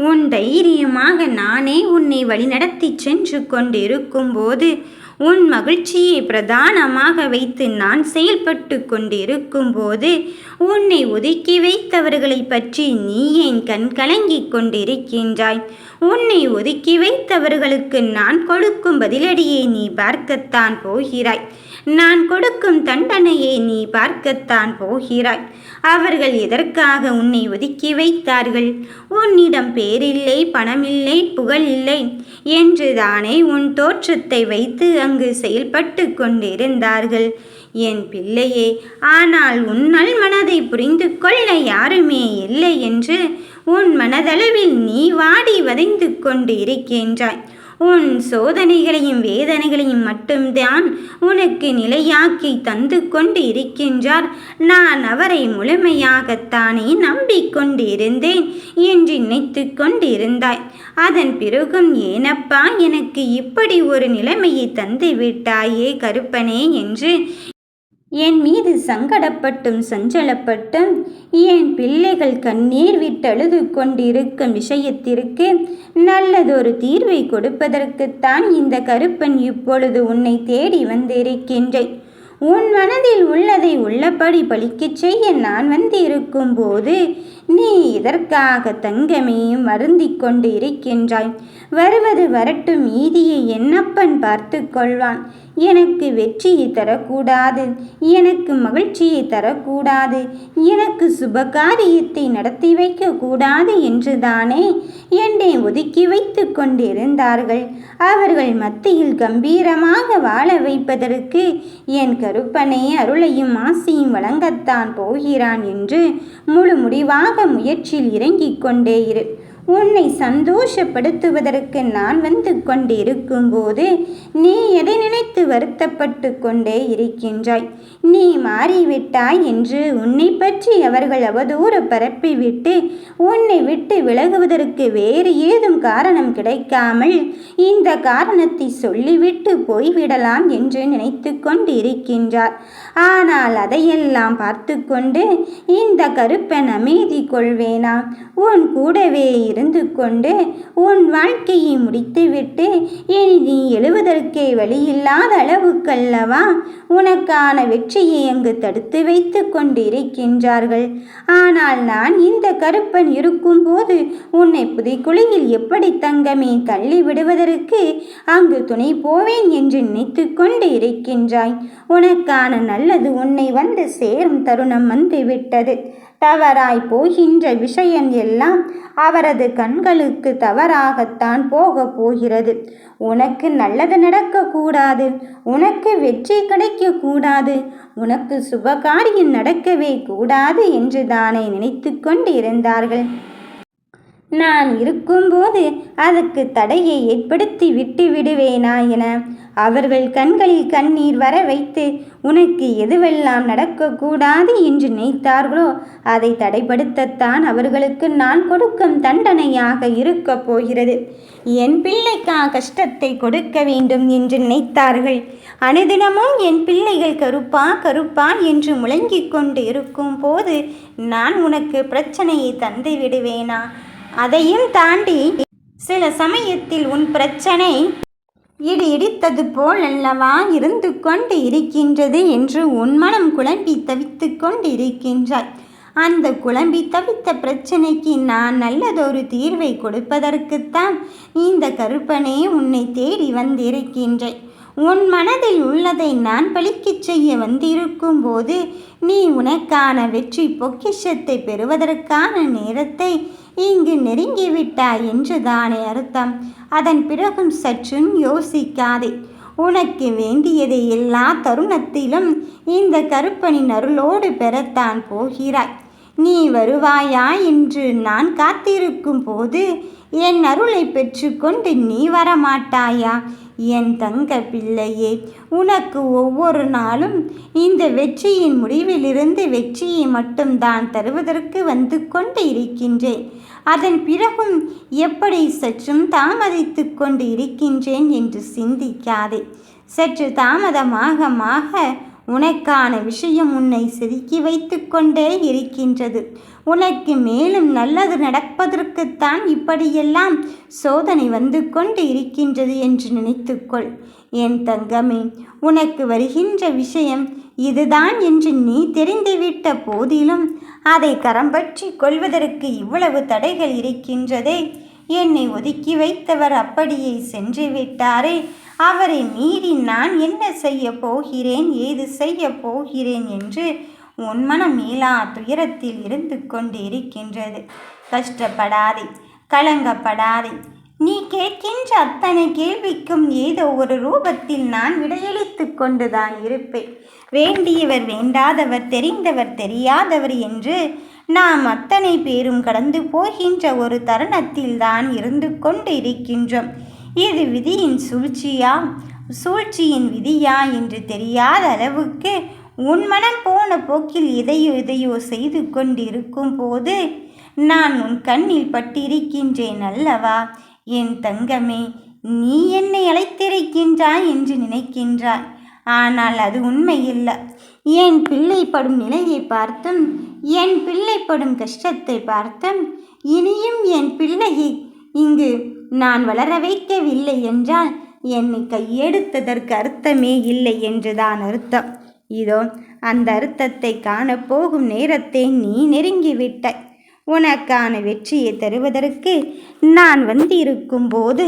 உன் தைரியமாக நானே உன்னை வழிநடத்திச் சென்று கொண்டிருக்கும்போது உன் மகிழ்ச்சியை பிரதானமாக வைத்து நான் செயல்பட்டு கொண்டிருக்கும்போது உன்னை ஒதுக்கி வைத்தவர்களை பற்றி நீ ஏன் கண் கலங்கிக் கொண்டிருக்கின்றாய். உன்னை ஒதுக்கி வைத்தவர்களுக்கு நான் கொடுக்கும் பதிலடியை நீ பார்க்கத்தான் போகிறாய். நான் கொடுக்கும் தண்டனையை நீ பார்க்கத்தான் போகிறாய். அவர்கள் எதற்காக உன்னை ஒதுக்கி வைத்தார்கள்? உன்னிடம் பேரில்லை பணமில்லை புகழ் இல்லை. என்று தானே உன் தோற்றத்தை வைத்து அங்கு செயல்பட்டு கொண்டிருந்தார்கள். என் பிள்ளையே ஆனால் உன்னால் மனதை புரிந்து கொள்ள யாருமே இல்லை என்று உன் மனதளவில் நீ வாடி வதைந்து கொண்டு இருக்கின்றாய். உன் சோதனைகளையும் வேதனைகளையும் மட்டும்தான் உனக்கு நிலையாக்கி தந்து கொண்டு இருக்கின்றார். நான் அவரை முழுமையாகத்தானே நம்பிக்கொண்டிருந்தேன் என்று நினைத்து கொண்டிருந்தாய். அதன் பிறகும் ஏனப்பா எனக்கு இப்படி ஒரு நிலைமையை தந்து விட்டாயே கருப்பனே என்று என் மீது சங்கடப்பட்டும் சஞ்சலப்பட்டும் என் பிள்ளைகள் கண்ணீர் விட்டழுது கொண்டிருக்கும் விஷயத்திற்கு நல்லதொரு தீர்வை கொடுப்பதற்குத்தான் இந்த கருப்பன் இப்பொழுது உன்னை தேடி வந்திருக்கின்றேன் உன் மனதில் உள்ளதை உள்ளபடி பழிக்கச் செய்ய நான் வந்திருக்கும் போது நீ இதற்காக தங்கமையும் வருந்திக் கொண்டு இருக்கின்றாய் வருவது வரட்டும் மீதியை என்னப்பன் பார்த்து கொள்வான். எனக்கு வெற்றியை தரக்கூடாது எனக்கு மகிழ்ச்சியை தரக்கூடாது எனக்கு சுபகாரியத்தை நடத்தி வைக்கக்கூடாது என்றுதானே என்னை ஒதுக்கி வைத்து கொண்டிருந்தார்கள். அவர்கள் மத்தியில் கம்பீரமாக வாழ வைப்பதற்கு என் கருப்பனை அருளையும் ஆசையும் வழங்கத்தான் போகிறான் என்று முழு முடிவாக முயற்சியில் இறங்கிக் கொண்டே இரு. உன்னை சந்தோஷப்படுத்துவதற்கு நான் வந்து கொண்டிருக்கும்போது நீ எதை நினைத்து வருத்தப்பட்டு கொண்டே இருக்கின்றாய்? நீ மாறிவிட்டாய் என்று உன்னை பற்றி அவர்கள் அவதூற பரப்பிவிட்டு உன்னை விட்டு விலகுவதற்கு வேறு ஏதும் காரணம் கிடைக்காமல் இந்த காரணத்தை சொல்லிவிட்டு போய்விடலாம் என்று நினைத்து கொண்டிருக்கின்றார். ஆனால் அதையெல்லாம் பார்த்து கொண்டு இந்த கருப்பன் அமைதி கொள்வேனா? உன் கூடவே இரு இருந்து கொண்டு உன் வாழ்க்கையை முடித்துவிட்டு இனி நீ எழுவதற்கே வழியில்லாத அளவுக்கல்லவா? உனக்கான வெற்றியை அங்கு தடுத்து வைத்து கொண்டிருக்கின்றார்கள். ஆனால் நான் இந்த கருப்பன் இருக்கும்போது உன்னை புதைக்குழியில் எப்படி தங்கமே தள்ளி விடுவதற்கு அங்கு துணை போவேன் என்று நினைத்து கொண்டு இருக்கின்றாய். உனக்கான நல்லது உன்னை வந்து சேரும் தருணம் வந்து விட்டது. தவறாய் போகின்ற விஷயம் எல்லாம் அவரது கண்களுக்கு தவறாகத்தான் போக போகிறது. உனக்கு நல்லது நடக்கக்கூடாது. உனக்கு வெற்றி கிடைக்கக்கூடாது. உனக்கு சுபகாரியம் நடக்கவே கூடாது என்று தானே நினைத்து கொண்டு இருந்தார்கள் நான் இருக்கும்போது அதற்கு தடையை ஏற்படுத்தி விட்டு விடுவேனா என அவர்கள் கண்களில் கண்ணீர் வர வைத்து உனக்கு எதுவெல்லாம் நடக்கக்கூடாது என்று நினைத்தார்களோ அதை தடைப்படுத்தத்தான் அவர்களுக்கு நான் கொடுக்கும் தண்டனையாக இருக்கப் போகிறது. என் பிள்ளைக்கா கஷ்டத்தை கொடுக்க வேண்டும் என்று நினைத்தார்கள். அனுதினமும் என் பிள்ளைகள் கருப்பா கருப்பா என்று முழங்கிக் கொண்டு இருக்கும் போது நான் உனக்கு பிரச்சனையை தந்து விடுவேனா? அதையும் தாண்டி சில சமயத்தில் உன் பிரச்சனை இடி இடித்தது போல் அல்லவா இருந்து கொண்டு இருக்கின்றது என்று உன் மனம் குழம்பி தவித்து கொண்டு இருக்கின்றாய். அந்த குழம்பி தவித்த பிரச்சனைக்கு நான் நல்லதொரு தீர்வை கொடுப்பதற்குத்தான் இந்த கருப்பனே உன்னை தேடி வந்திருக்கின்றேன் உன் மனதில் உள்ளதை நான் பழிக்கச் செய்ய வந்திருக்கும் போது நீ உனக்கான வெற்றி பொக்கிஷத்தை பெறுவதற்கான நேரத்தை இங்கு நெருங்கிவிட்டாய் என்று தானே அர்த்தம்? அதன் பிறகும் சற்றும் யோசிக்காதே. உனக்கு வேண்டியதை எல்லா தருணத்திலும் இந்த கருப்பனின் அருளோடு பெறத்தான் போகிறாய். நீ வருவாயா என்று நான் காத்திருக்கும் போது என் அருளை பெற்றுக்கொண்டு நீ வரமாட்டாயா? என் தங்க பிள்ளையே உனக்கு ஒவ்வொரு நாளும் இந்த வெற்றியின் முடிவிலிருந்து வெற்றியை மட்டும்தான் தருவதற்கு வந்து கொண்டு இருக்கின்றேன். அதன் பிறகும் எப்படி சற்றும் தாமதித்து கொண்டு இருக்கின்றேன் என்று சிந்திக்காதே. சற்று தாமதமாக மாக உனக்கான விஷயம் உன்னை செதுக்கி வைத்து கொண்டே இருக்கின்றது. உனக்கு மேலும் நல்லது நடப்பதற்குத்தான் இப்படியெல்லாம் சோதனை வந்து கொண்டு இருக்கின்றது என்று நினைத்துக்கொள். என் தங்கமே உனக்கு வருகின்ற விஷயம் இதுதான் என்று நீ தெரிந்துவிட்ட போதிலும் அதை கரம்பற்றி கொள்வதற்கு இவ்வளவு தடைகள் இருக்கின்றதே. என்னை ஒதுக்கி வைத்தவர் அப்படியே சென்று விட்டாரே. அவரை மீறி நான் என்ன செய்ய போகிறேன்? ஏது செய்ய போகிறேன் என்று உன் மனம் மீளா துயரத்தில் இருந்து கொண்டு இருக்கின்றது கஷ்டப்படாதே கலங்கப்படாதே. நீ கேட்கின்ற அத்தனை கேள்விக்கும் ஏதோ ஒரு ரூபத்தில் நான் விடையளித்து கொண்டுதான் இருப்பேன். வேண்டியவர் வேண்டாதவர் தெரிந்தவர் தெரியாதவர் என்று நாம் அத்தனை பேரும் கடந்து போகின்ற ஒரு தருணத்தில் தான் இருந்து கொண்டு இருக்கின்றோம். இது விதியின் சூழ்ச்சியா? சூழ்ச்சியின் விதியா என்று தெரியாத அளவுக்கு உன் மனம் போன போக்கில் எதையோ எதையோ செய்து கொண்டிருக்கும் போது நான் உன் கண்ணில் பட்டிருக்கின்றேன் அல்லவா? என் தங்கமே நீ என்னை அழைத்திருக்கின்றாய் என்று நினைக்கின்றாய். ஆனால் அது உண்மையில்லை. என் பிள்ளை படும் நிலையை பார்த்தும் என் பிள்ளை படும் கஷ்டத்தை பார்த்தும் இனியும் என் பிள்ளையை இங்கு நான் வளர வைக்கவில்லை என்றால் என்னை கையெடுத்ததற்கு அர்த்தமே இல்லை என்றுதான் அர்த்தம். இதோ அந்த அர்த்தத்தை காணப்போகும் நேரத்தை நீ நெருங்கிவிட்டாய். உனக்கான வெற்றியை தருவதற்கு நான் வந்திருக்கும் போது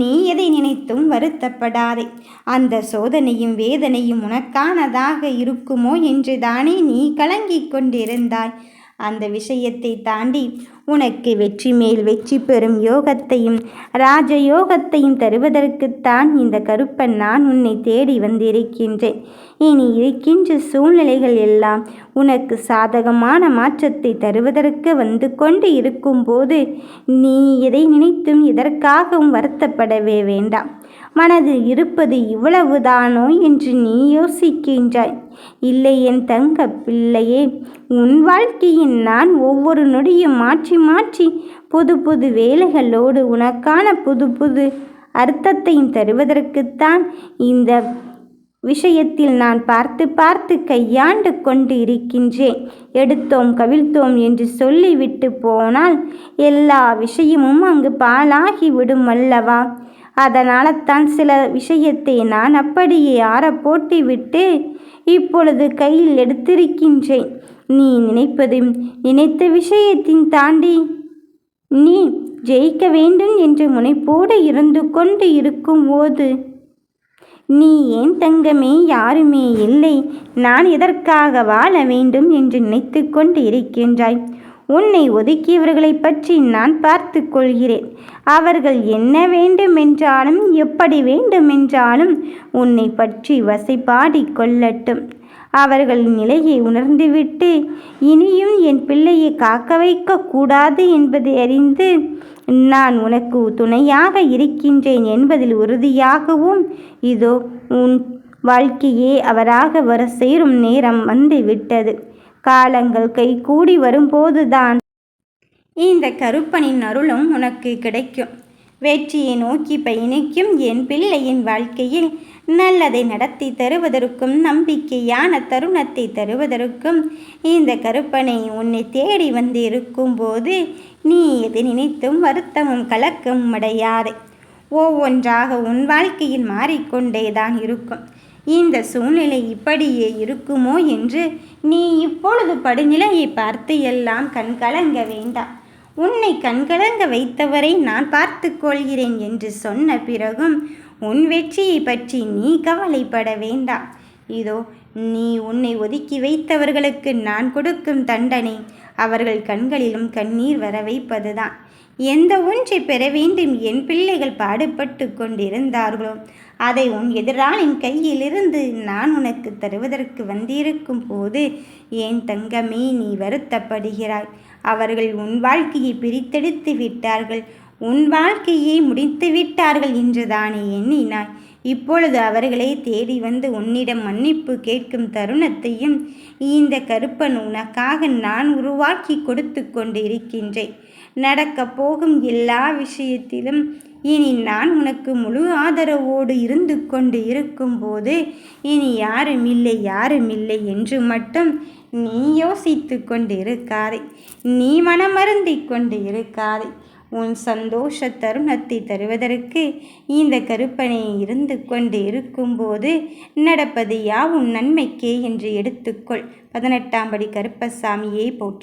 நீ எதை நினைத்தும் வருத்தப்படாதே. அந்த சோதனையும் வேதனையும் உனக்கானதாக இருக்குமோ என்று தானே நீ கலங்கிக் கொண்டிருந்தாய். அந்த விஷயத்தை தாண்டி உனக்கு வெற்றி மேல் வெற்றி பெறும் யோகத்தையும் ராஜயோகத்தையும் தருவதற்குத்தான் இந்த கருப்பன் நான் உன்னை தேடி வந்திருக்கின்றேன். இனி இருக்கின்ற சூழ்நிலைகள் எல்லாம் உனக்கு சாதகமான மாற்றத்தை தருவதற்கு வந்து கொண்டு இருக்கும்போது நீ எதை நினைத்தும் எதற்காகவும் வருத்தப்படவே வேண்டாம். மனதில் இருப்பது இவ்வளவுதானோ என்று நீ யோசிக்கின்றாய். இல்லை என் தங்க பிள்ளையே உன் வாழ்க்கையின் நான் ஒவ்வொரு நொடியும் மாற்றி மாற்றி புது புது வேலைகளோடு உனக்கான புது புது அர்த்தத்தையும் தருவதற்குத்தான் இந்த விஷயத்தில் நான் பார்த்து பார்த்து கையாண்டு கொண்டு இருக்கின்றேன். எடுத்தோம் கவிழ்த்தோம் என்று சொல்லிவிட்டு போனால் எல்லா விஷயமும் அங்கு பாலாகி விடும் அல்லவா? அதனால தான் சில விஷயத்தை நான் அப்படியே ஆற போட்டுவிட்டு இப்பொழுது கையில் எடுத்திருக்கின்றேன். நீ நினைப்பதும் நினைத்த விஷயத்தின் தாண்டி நீ ஜெயிக்க வேண்டும் என்று முனைப்போடு இருந்து கொண்டு இருக்கும் போது நீ ஏன் தங்கமே யாருமே இல்லை. நான் எதற்காக வாழ வேண்டும் என்று நினைத்து கொண்டு இருக்கின்றாய். உன்னை ஒதுக்கியவர்களை பற்றி நான் பார்த்து கொள்கிறேன். அவர்கள் என்ன வேண்டுமென்றாலும் எப்படி வேண்டுமென்றாலும் உன்னை பற்றி வசைப்பாடி கொள்ளட்டும். அவர்களின் நிலையை உணர்ந்துவிட்டு இனியும் என் பிள்ளையை காக்க வைக்க கூடாது என்பதை அறிந்து நான் உனக்கு துணையாக இருக்கின்றேன் என்பதில் உறுதியாகவும் இதோ உன் வாழ்க்கையே அவராக வர சேரும் நேரம் வந்து விட்டது காலங்கள் கை கூடி வரும்போதுதான். இந்த கருப்பனின் அருளும் உனக்கு கிடைக்கும். வெற்றியை நோக்கி பயணிக்கும் என் பிள்ளையின் வாழ்க்கையில் நல்லதை நடத்தி தருவதற்கும் நம்பிக்கையான தருணத்தை தருவதற்கும் இந்த கருப்பனை உன்னை தேடி வந்து இருக்கும்போது நீ எது நினைத்தும் வருத்தமும் கலக்கமும் அடையாதே. ஒவ்வொன்றாக உன் வாழ்க்கையில் மாறிக்கொண்டே தான் இருக்கும். இந்த சூழ்நிலை இப்படியே இருக்குமோ என்று நீ இப்பொழுது படுநிலையை பார்த்து எல்லாம் கண்கலங்க வேண்டாம் உன்னை கண்கலங்க வைத்தவரை நான் பார்த்து கொள்கிறேன் என்று சொன்ன பிறகும் உன் வெற்றியை பற்றி நீ கவலைப்பட வேண்டாம் இதோ நீ உன்னை ஒதுக்கி வைத்தவர்களுக்கு நான் கொடுக்கும் தண்டனை. அவர்கள் கண்களிலும் கண்ணீர் வர வைப்பதுதான். எந்த ஒன்றை பெற வேண்டும் என் பிள்ளைகள் பாடுபட்டு கொண்டிருந்தார்களோ அதை உன் எதிராளின் கையிலிருந்து நான் உனக்கு தருவதற்கு வந்திருக்கும் போது ஏன் தங்கமே நீ வருத்தப்படுகிறாய்? அவர்கள் உன் வாழ்க்கையை பிரித்தெடுத்து விட்டார்கள். உன் வாழ்க்கையை முடித்து விட்டார்கள் என்றுதானே எண்ணினாய். இப்பொழுது அவர்களே தேடி வந்து உன்னிடம் மன்னிப்பு கேட்கும் தருணத்தையும் இந்த கருப்பன் உனக்காக நான் உருவாக்கி கொடுத்து கொண்டு இருக்கின்றேன் நடக்கப் போகும் எல்லா விஷயத்திலும் இனி நான் உனக்கு முழு ஆதரவோடு இருந்து கொண்டு இருக்கும்போது இனி யாரும் இல்லை யாரும் இல்லை என்று மட்டும் நீ யோசித்து கொண்டு இருக்காதே நீ மனமருந்தி கொண்டு இருக்காதே உன் சந்தோஷ தருணத்தை தருவதற்கு இந்த கருப்பனை இருந்து கொண்டு இருக்கும்போது நடப்பது யாவும் நன்மைக்கே என்று எடுத்துக்கொள். பதினெட்டாம் படி கருப்பசாமியை போற்றி.